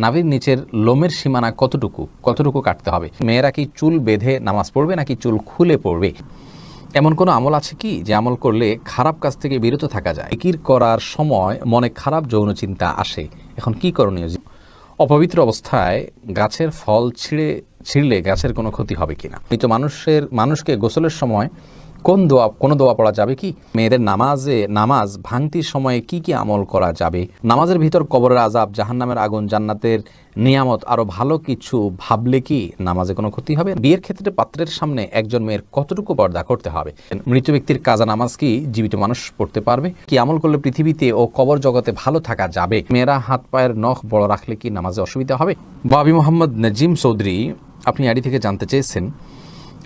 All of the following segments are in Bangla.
নাভির নিচের লোমের সীমানা কতটুকু? কতটুকু কাটতে হবে? মেয়েরা কি চুল বেঁধে নামাজ পড়বে নাকি চুল খুলে পড়বে? এমন কোনো আমল আছে কি যে আমল করলে খারাপ কাজ থেকে বিরত থাকা যায়? একির করার সময় মনে খারাপ যৌন চিন্তা আসে। এখন কি করণীয়? অপবিত্র অবস্থায় গাছের ফল ছিঁড়ে, ছিঁড়লে গাছের কোনো ক্ষতি হবে কিনা? মৃত মানুষের, মানুষকে গোসলের সময় কোন দোয়া, কোনো দোয়া পড়া যাবে কি? মেয়েদের নামাজে, নামাজ ভাঙতির সময়ে কি কি আমল করা যাবে? নামাজের ভিতর কবরের আজাব জাহান্নামের আগুন, জান্নাতের নিয়ামত আরও ভালো কিছু ভাবলে কি নামাজে কোনো ক্ষতি হবে? বিয়ের ক্ষেত্রে পাত্রের সামনে একজন মেয়ের কতটুকু পর্দা করতে হবে? মৃত ব্যক্তির কাজা নামাজ কি জীবিত মানুষ পড়তে পারবে? কি আমল করলে পৃথিবীতে ও কবর জগতে ভালো থাকা যাবে? মেয়েরা হাত পায়ের নখ বড় রাখলে কি নামাজে অসুবিধা হবে? বাবি মোহাম্মদ নজিম চৌধুরী, আপনি আড়ি থেকে জানতে চেয়েছেন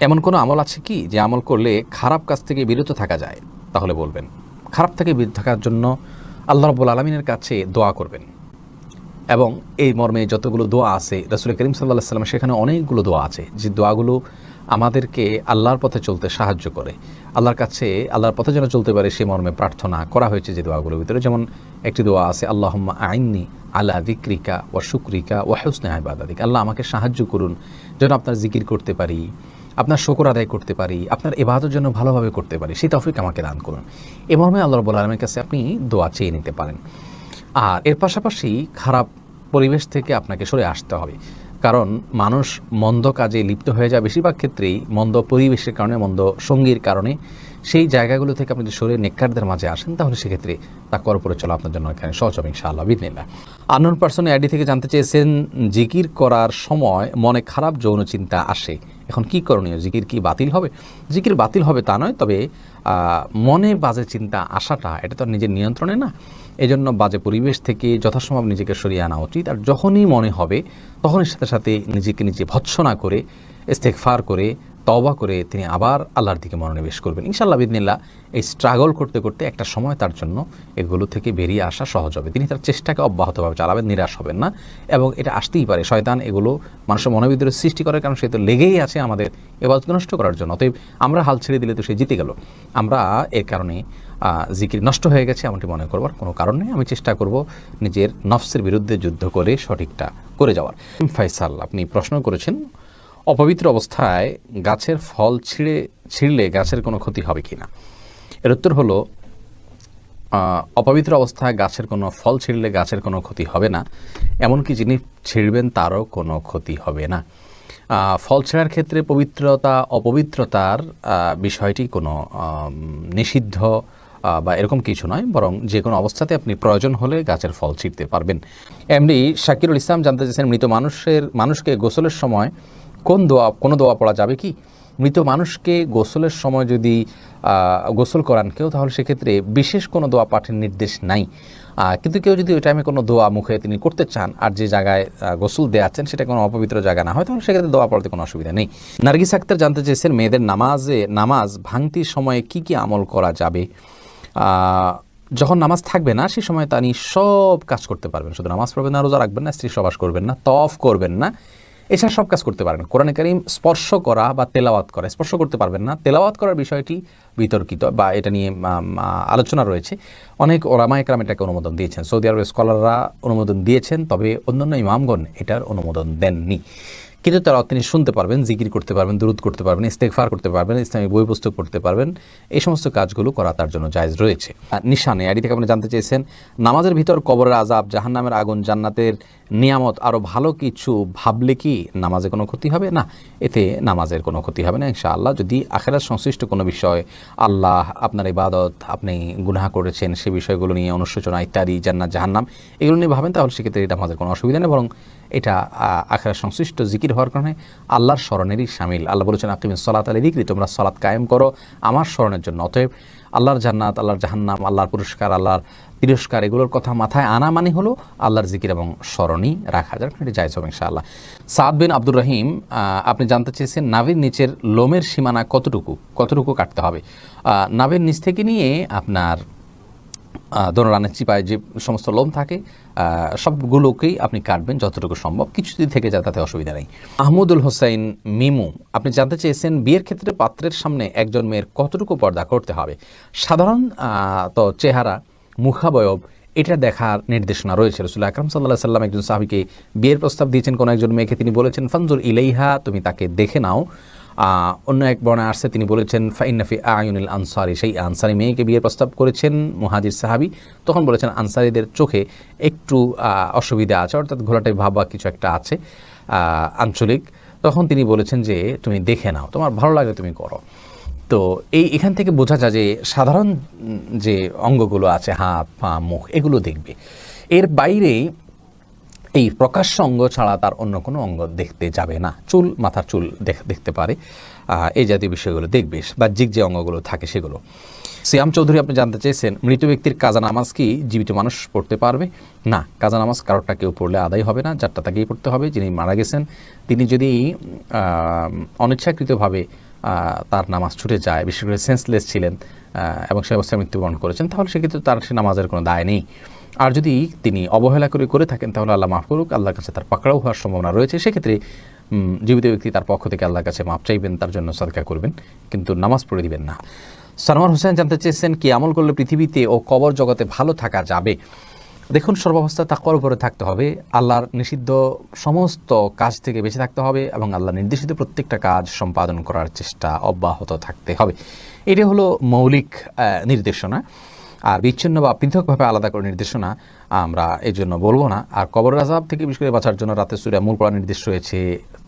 এমন কোনো আমল আছে কি যে আমল করলে খারাপ কাজ থেকে বিরত থাকা যায়? তাহলে বলবেন, খারাপ থেকে বিরত থাকার জন্য আল্লাহ রব্বুল আলমিনের কাছে দোয়া করবেন। এবং এই মর্মে যতগুলো দোয়া আছে, রসুল করিম সাল্লাহ সাল্লাম সেখানে অনেকগুলো দোয়া আছে, যে দোয়াগুলো আমাদেরকে আল্লাহর পথে চলতে সাহায্য করে। আল্লাহর কাছে, আল্লাহর পথে যেন চলতে পারে সে মর্মে প্রার্থনা করা হয়েছে যে দোয়াগুলোর ভিতরে। যেমন একটি দোয়া আছে, আল্লাহম্মা আইননি আল্লাহ দিক্রিকা ও শুক্রিকা ও হেউসনে আবাদিক আল্লাহ আমাকে সাহায্য করুন, যেন আপনার জিকির করতে পারি। আপনার শকর আদায় করতে পারি, আপনার এবাদত জন্য ভালোভাবে করতে পারি, সেই তফিক আমাকে দান করুন। এ মর্মে আল্লাহ রব্বুল আলমের কাছে আপনি দোয়া চেয়ে নিতে পারেন। আর এর পাশাপাশি খারাপ পরিবেশ থেকে আপনাকে সরে আসতে হবে। কারণ মানুষ মন্দ কাজে লিপ্ত হয়ে যায় বেশিরভাগ ক্ষেত্রেই, মন্দ পরিবেশের কারণে, মন্দ সঙ্গীর কারণে। সেই জায়গাগুলো থেকে আপনি যদি সরে নেককারদের মাঝে আসেন, তাহলে সেক্ষেত্রে তা কর উপরে চলা আপনার জন্য এখানে সহজ হবে ইনশাআল্লাহ বিদিনিল্লাহ আননোন পার্সন আইডি থেকে জানতে চেয়েছেন, জিকির করার সময় মনে খারাপ যৌন চিন্তা আসে। এখন কি করণীয়? জিকির কি বাতিল হবে? জিকির বাতিল হবে তা নয়, তবে মনে বাজে চিন্তা আসাটা, এটা তো নিজের নিয়ন্ত্রণে না। এজন্য বাজে পরিবেশ থেকে যথাসম্ভব নিজেকে সরিয়ে আনা উচিত। আর যখনই মনে হবে, তখনই সাথে সাথে নিজেকে নিজে ভৎসনা করে ইস্তেকফার করে তওবা করে তিনি আবার আল্লাহর দিকে মনোনিবেশ করবেন। ইনশাল্লাহ বিদিনিল্লা এই স্ট্রাগল করতে করতে একটা সময় তার জন্য এগুলো থেকে বেরিয়ে আসা সহজ হবে। তিনি তার চেষ্টাকে অব্যাহতভাবে চালাবেন, নিরাশ হবেন না এবং এটা আসতেই পারে। শয়তান এগুলো মানুষের মনোবিদ্যুৎ সৃষ্টি করে কারণ সে তো লেগেই আছে আমাদের এবার নষ্ট করার জন্য। অতএব আমরা হাল ছেড়ে দিলে তো সে জিতে গেল। আমরা এর কারণে জিকির নষ্ট হয়ে গেছে এমনটি মনে করবার কোনো কারণ নেই। আমি চেষ্টা করব নিজের নফসের বিরুদ্ধে যুদ্ধ করে সঠিকটা করে যাওয়ার। ফাইসাল, আপনি প্রশ্ন করেছেন অপবিত্র অবস্থায় গাছের ফল ছিঁড়ে, ছিঁড়লে গাছের কোনো ক্ষতি হবে কি না? এর উত্তর হলো অপবিত্র অবস্থায় গাছের কোনো ফল ছিঁড়লে গাছের কোনো ক্ষতি হবে না। এমনকি যিনি ছিঁড়বেন তারও কোনো ক্ষতি হবে না। ফল ছেঁড়ার ক্ষেত্রে পবিত্রতা, অপবিত্রতার বিষয়টি কোনো নিষিদ্ধ বা এরকম কিছু নয়, বরং যে কোনো অবস্থাতে আপনি প্রয়োজন হলে গাছের ফল ছিঁড়তে পারবেন। এমনি শাকিরুল ইসলাম জানতে চেয়েছেন, মৃত মানুষের, মানুষকে গোসলের সময় কোন দোয়া, কোনো দোয়া পড়া যাবে কি? মৃত মানুষকে গোসলের সময় যদি গোসল করান কেউ, তাহলে সেক্ষেত্রে বিশেষ কোনো দোয়া পাঠের নির্দেশ নাই। কিন্তু কেউ যদি ওই টাইমে কোনো দোয়া মুখে তিনি করতে চান আর যে জায়গায় গোসল দেওয়াচ্ছেন সেটা কোনো অপবিত্র জায়গা না হয়, তাহলে সেক্ষেত্রে দোয়া পড়তে কোনো অসুবিধা নেই। নার্গিস আক্তার জানতে চেয়েছেন মেয়েদের নামাজে, নামাজ ভাঙতির সময়ে কি কি আমল করা যাবে? যখন নামাজ থাকবে না সেই সময় তিনি সব কাজ করতে পারবেন। শুধু নামাজ পড়বেন না, রোজা রাখবেন না, স্ত্রী সবাস করবেন না তফ করবেন না। এছাড়া সব কাজ করতে পারেন। কোরআনে কারিম স্পর্শ করা বা তেলাওয়াত করা, স্পর্শ করতে পারবেন না। তেলাওয়াত করার বিষয়টি বিতর্কিত বা এটা নিয়ে আলোচনা রয়েছে। অনেক ওরামা একরাম এটাকে অনুমোদন দিয়েছেন। সৌদি আরবের স্কলাররা অনুমোদন দিয়েছেন, তবে অন্যান্য ইমামগণ এটার অনুমোদন দেননি। কিন্তু তারা তিনি শুনতে পারবেন, জিকির করতে পারবেন দূরত করতে পারবেন ইস্তেকফার করতে পারবেন, ইসলামী বই পুস্তক পড়তে পারবেন, এই সমস্ত কাজগুলো করা তার জন্য জায়জ রয়েছে। নিশানে আইডি থেকে আপনি জানতে চেয়েছেন, নামাজের ভিতর কবরের আজাব জাহান্নামের আগুন, জান্নাতের নিয়ামত আরও ভালো কিছু ভাবলে কি নামাজে কোনো ক্ষতি হবে? না, এতে নামাজের কোনো ক্ষতি হবে না আল্লাহ যদি আখেরাত সংশ্লিষ্ট কোনো বিষয়, আল্লাহ আপনার ইবাদত, আপনি গুনাহা করেছেন, সে বিষয়গুলো নিয়ে অনুশোচনা, ইত্যাদি, জান্নাত, জাহান্নাম, এগুলো নিয়ে ভাবেন, তাহলে সেক্ষেত্রে এটা আমাদের কোনো অসুবিধা নেই, বরং এটা আখেরা সংশ্লিষ্ট জিকির হওয়ার কারণে আল্লাহর স্মরণেরই সামিল। আল্লাহ বলেছেন আকিমিন সলাত আলী দিকরি, তোমরা সলাৎ কায়েম করো আমার স্মরণের জন্য। অতএব আল্লাহর জান্নাত, আল্লাহর জাহান্নাম, আল্লাহর পুরস্কার, আল্লাহর তিরস্কার, এগুলোর কথা মাথায় আনা মানে হলো আল্লাহর জিকির এবং স্মরণই রাখা, যার এটি যাইজ হবে ইনশাআল্লাহ। সাদ বিন আব্দুর রহিম আপনি জানতে চেয়েছেন নাভির নিচের লোমের সীমানা কতটুকু? কতটুকু কাটতে হবে? নাভির নিচ থেকে নিয়ে আপনার দোনোরানের চিপায় যে সমস্ত লোম থাকে সবগুলোকেই আপনি কাটবেন যতটুকু সম্ভব। কিছু যদি থেকে যায় তাতে অসুবিধা নেই। আহমদুল হোসাইন মিমু, আপনি জানতে চেয়েছেন বিয়ের ক্ষেত্রে পাত্রের সামনে একজন মেয়ের কতটুকু পর্দা করতে হবে। সাধারণ তো চেহারা, মুখাবয়ব, এটা দেখার নির্দেশনা রয়েছে। রসুল আকরম সাল্লাহ সাল্লাম একজন সাহাবিকে বিয়ের প্রস্তাব দিয়েছেন। কোনো একজন মেয়েকে তিনি বলেছেন, ফানজুর ইলাইহা তুমি তাকে দেখে নাও। অন্য এক বর্ণে আসছে, তিনি বলেছেন ফাইনাফি আয়ুনিল আনসারি সেই আনসারি মেয়েকে বিয়ের প্রস্তাব করেছেন মুহাজির সাহাবি, তখন বলেছেন, আনসারিদের চোখে একটু অসুবিধা আছে অর্থাৎ ঘোলাটাই ভাব কিছু একটা আছে আঞ্চলিক। তখন তিনি বলেছেন যে, তুমি দেখে নাও, তোমার ভালো লাগে তুমি করো। তো এই এখান থেকে বোঝা যায় যে, সাধারণ যে অঙ্গগুলো আছে, হাত, পা, মুখ, এগুলো দেখবে। এর বাইরে এই প্রকাশ্য অঙ্গ ছাড়া তার অন্য কোনো অঙ্গ দেখতে যাবে না। চুল, মাথার চুল দেখতে পারে। এই জাতীয় বিষয়গুলো দেখবে বাহ্যিক যে অঙ্গগুলো থাকে সেগুলো। সিয়াম চৌধুরী, আপনি জানতে চেয়েছেন, মৃত ব্যক্তির কাজা নামাজ কি জীবিত মানুষ পড়তে পারবে? না, কাজা নামাজ কারোরটা কেউ পড়লে আদায় হবে না যারটা তাকেই পড়তে হবে, যিনি মারা গেছেন। তিনি যদি অনিচ্ছাকৃতভাবে তার নামাজ ছুটে যায়, বিশেষ করে সেন্সলেস ছিলেন এবং সে অবস্থায় মৃত্যুবরণ করেছেন, তাহলে সেক্ষেত্রে তার সে নামাজের কোনো দায় নেই। আর যদি তিনি অবহেলা করে করে থাকেন, তাহলে আল্লাহ মাফ করুক। আল্লাহর কাছে তার পাকড়াও হওয়ার সম্ভাবনা রয়েছে। সেক্ষেত্রে জীবিত ব্যক্তি তার পক্ষ থেকে আল্লাহর কাছে মাপ চাইবেন, তার জন্য সদকা করবেন, কিন্তু নামাজ পড়ে দিবেন না। সানোয়ার হোসেন জানতে চেয়েছেন কি, আমল করলে পৃথিবীতে ও কবর জগতে ভালো থাকা যাবে? দেখুন, সর্বাবস্থা তাকওয়ার উপরে থাকতে হবে। আল্লাহর নিষিদ্ধ সমস্ত কাজ থেকে বেঁচে থাকতে হবে এবং আল্লাহ নির্দেশিত প্রত্যেকটা কাজ সম্পাদন করার চেষ্টা অব্যাহত থাকতে হবে। এটা হলো মৌলিক নির্দেশনা। আর বিচ্ছিন্ন বা পৃথকভাবে আলাদা করে নির্দেশনা আমরা এই জন্য বলব না। আর কবর আজাব থেকে বিশেষ করে বাঁচার জন্য রাতে সুরে মূল পড়ার নির্দেশ রয়েছে।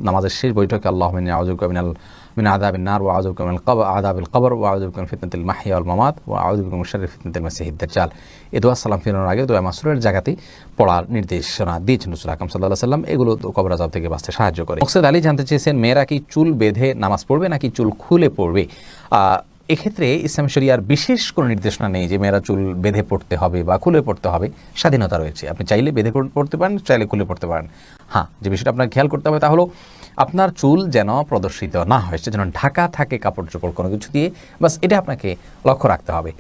নামাজের শেষ বৈঠকে আল্লাহ মিন আউজুব মিনাল, মিন আদাবিন নার ও আউজুব মিনাল কব আদাবিল কবর ও আউজুব মিন ফিতনাতিল মাহিয়া মামাত ও আউজুব মিন শাররি ফিতনাতিল মাসিহিদ দাজ্জাল। এ দোয়া সালাম ফিরানোর আগে দোয়া মাসুরের জায়গাতে পড়ার নির্দেশনা দিয়েছেন রসুল আকরম সাল্লাহ সাল্লাম। এগুলো কবর আজাব থেকে বাঁচতে সাহায্য করে। মোকসেদ আলী জানতে চেয়েছেন, মেয়েরা কি চুল বেঁধে নামাজ পড়বে নাকি চুল খুলে পড়বে? এক্ষেত্রে ইসলাম শরিয়ার বিশেষ কোনো নির্দেশনা নেই যে মেয়েরা চুল বেঁধে পড়তে হবে বা খুলে পড়তে হবে। স্বাধীনতা রয়েছে। আপনি চাইলে বেঁধে পড়তে পারেন, চাইলে খুলে পড়তে পারেন। হ্যাঁ যে বিষয়টা আপনার খেয়াল করতে হবে তা হলো, আপনার চুল যেন প্রদর্শিত না হয় সে যেন ঢাকা থাকে কাপড় চোপড় কোনো কিছু দিয়ে, বাস এটা আপনাকে লক্ষ্য রাখতে হবে।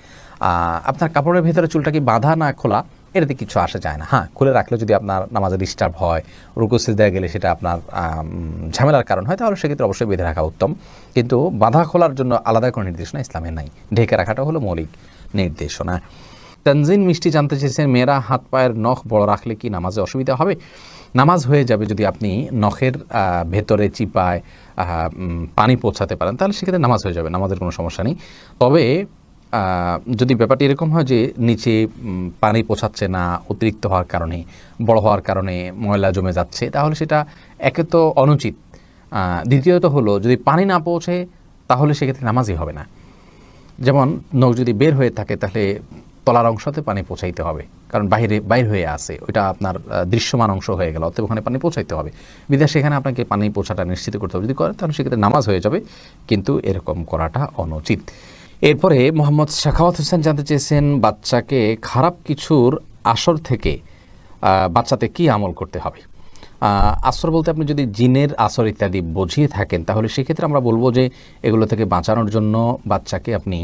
আপনার কাপড়ের ভেতরে চুলটা কি বাঁধা না খোলা? এটাতে কিছু আসা যায় না। হ্যাঁ খুলে রাখলে যদি আপনার নামাজে ডিস্টার্ব হয় রুকুসিস দেওয়া গেলে সেটা আপনার ঝামেলার কারণ হয়, তাহলে সেক্ষেত্রে অবশ্যই বেঁধে রাখা উত্তম। কিন্তু বাধা খোলার জন্য আলাদা কোনো নির্দেশনা ইসলামে নাই। ঢেকে রাখাটা হলো মৌলিক নির্দেশনা। তানজিন মিষ্টি জানতে চেয়েছেন, মেয়েরা হাত পায়ের নখ বড় রাখলে কি নামাজে অসুবিধা হবে? নামাজ হয়ে যাবে যদি আপনি নখের ভেতরে চিপায় পানি পৌঁছাতে পারেন, তাহলে সেক্ষেত্রে নামাজ হয়ে যাবে, নামাজের কোনো সমস্যা নেই। তবে যদি ব্যাপারটি এরকম হয় যে নিচে পানি পৌঁছাচ্ছে না, অতিরিক্ত হওয়ার কারণে, বড় হওয়ার কারণে ময়লা জমে যাচ্ছে, তাহলে সেটা একে তো অনুচিত। দ্বিতীয়ত হলো, যদি পানি না পৌঁছে, তাহলে সেক্ষেত্রে নামাজই হবে না। যেমন নখ যদি বের হয়ে থাকে, তাহলে তলার অংশতে পানি পৌঁছাইতে হবে, কারণ বাইরে, বাইর হয়ে আসে ওইটা আপনার দৃশ্যমান অংশ হয়ে গেল, অতএব ওখানে পানি পৌঁছাইতে হবে। বিদেশ সেখানে আপনাকে পানি পৌঁছাটা নিশ্চিত করতে হবে, যদি করে তাহলে সেক্ষেত্রে নামাজ হয়ে যাবে, কিন্তু এরকম করাটা অনুচিত। এরপরে মোহাম্মদ শাখাওয়াত হোসেন জানতে চেয়েছেন বাচ্চাকে খারাপ কিছুর আসর থেকে বাচ্চাতে কি আমল করতে হবে। আসর বলতে আপনি যদি জিনের আসর ইত্যাদি বুঝিয়ে থাকেন তাহলে সেক্ষেত্রে আমরা বলব যে এগুলো থেকে বাঁচানোর জন্য বাচ্চাকে আপনি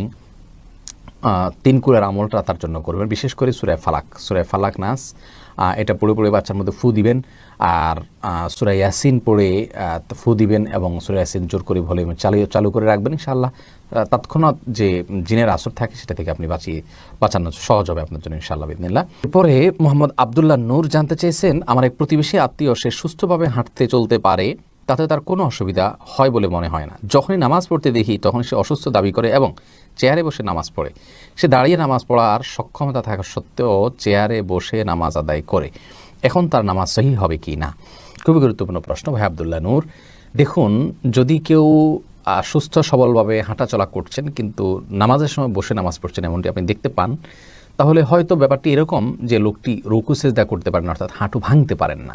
তিন কুলের আমলটা তার জন্য করবেন। বিশেষ করে সুরায় ফালাক। সুরায় ফালাক নাস এটা পড়ে পড়ে বাচ্চার মধ্যে ফু দিবেন আর আহ, সুরায় ইয়াসিন পড়ে ফু দিবেন এবং সুরায় ইয়াসিন জোর করে ভলিউম চালু চালু করে রাখবেন ইনশাআল্লাহ। তৎক্ষণাৎ যে জিনের আসর থাকে সেটা থেকে আপনি বাঁচিয়ে বাঁচানো সহজ হবে আপনার জন্য ইনশাআল্লাহ বিদিনিল্লাহ এরপরে মোহাম্মদ আবদুল্লাহ নূর জানতে চেয়েছেন, আমার এক প্রতিবেশী আত্মীয়, সে সুস্থভাবে হাঁটতে চলতে পারে, তাতে তার কোনো অসুবিধা হয় বলে মনে হয় না। যখনই নামাজ পড়তে দেখি তখন সে অসুস্থ দাবি করে এবং চেয়ারে বসে নামাজ পড়ে। সে দাঁড়িয়ে নামাজ পড়ার সক্ষমতা থাকা সত্ত্বেও চেয়ারে বসে নামাজ আদায় করে। এখন তার নামাজ সহি হবে কি না? খুবই গুরুত্বপূর্ণ প্রশ্ন। ভাই আবদুল্লাহ নূর, দেখুন, যদি কেউ সুস্থ, সবলভাবে হাঁটাচলা করছেন, কিন্তু নামাজের সময় বসে নামাজ পড়ছেন এমনটি আপনি দেখতে পান। তাহলে হয়তো ব্যাপারটি এরকম যে লোকটি রুকু, সেজদা করতে পারেন, অর্থাৎ হাঁটু ভাঙতে পারেন না।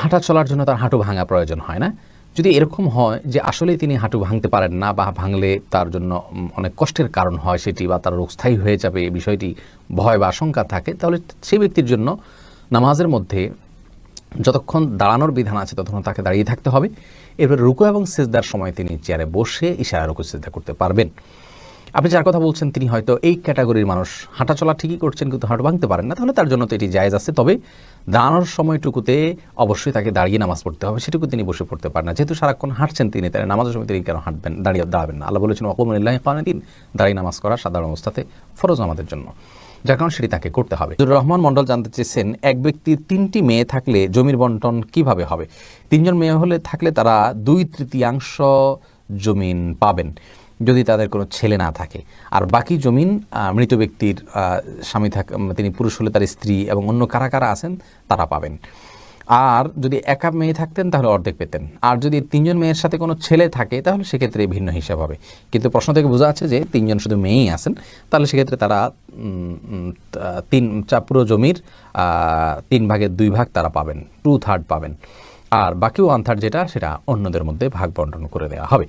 হাঁটা চলার জন্য তার হাঁটু ভাঙা প্রয়োজন হয় না। যদি এরকম হয় যে আসলেই তিনি হাঁটু ভাঙতে পারেন না বা ভাঙলে তার জন্য অনেক কষ্টের কারণ হয় সেটি বা তার রোগ স্থায়ী হয়ে যাবে, এই বিষয়টি ভয় বা আশঙ্কা থাকে, তাহলে সেই ব্যক্তির জন্য নামাজের মধ্যে যতক্ষণ দাঁড়ানোর বিধান আছে, ততক্ষণ তাকে দাঁড়িয়ে থাকতে হবে। এরপর রুকু এবং সেজদার সময় তিনি চেয়ারে বসে ইশারা, রুকু, সেজদা করতে পারবেন। আপনি যার কথা বলছেন, তিনি হয়তো এই ক্যাটাগরির মানুষ। হাঁটাচলা ঠিকই করছেন, কিন্তু হাঁটু ভাঙতে পারেন না। তাহলে তার জন্য তো এটি জায়েজ আছে। তবে দাঁড়ানোর সময়টুকুতে অবশ্যই তাকে দাঁড়িয়ে নামাজ পড়তে হবে। সেটুকু তিনি বসে পড়তে পারেন না। যেহেতু সারাক্ষণ হাঁটছেন তিনি তাহলে নামাজের সময় তিনি কেন হাঁটবেন, দাঁড়িয়ে দাঁড়াবেন না? আল্লাহ বলেছেন অকমুল্লাহ কানে দিন দাঁড়িয়ে নামাজ করা সাধারণ অবস্থাতে ফরজ আমাদের জন্য। যার কারণ সেটি তাকে করতে হবে। রহমান মন্ডল জানতে চেয়েছেন, এক ব্যক্তির তিনটি মেয়ে থাকলে জমির বন্টন কীভাবে হবে? তিনজন মেয়ে হলে থাকলে তারা দুই তৃতীয়াংশ জমিন পাবেন, যদি তাদের কোনো ছেলে না থাকে। আর বাকি জমিন মৃত ব্যক্তির স্বামী থাক তিনি পুরুষ হলে তার স্ত্রী এবং অন্য কারা কারা আছেন, তারা পাবেন। আর যদি একা মেয়ে থাকতেন, তাহলে অর্ধেক পেতেন। আর যদি তিনজন মেয়ের সাথে কোনো ছেলে থাকে, তাহলে সেক্ষেত্রে ভিন্ন হিসাব হবে। কিন্তু প্রশ্ন থেকে বোঝা যাচ্ছে যে তিনজন শুধু মেয়েই আছেন, তাহলে সেক্ষেত্রে তারা তিন পুরো জমির তিন ভাগের দুই ভাগ তারা পাবেন টু থার্ড পাবেন। আর বাকি ওয়ান থার্ড যেটা, সেটা অন্যদের মধ্যে ভাগ বন্টন করে দেওয়া হবে।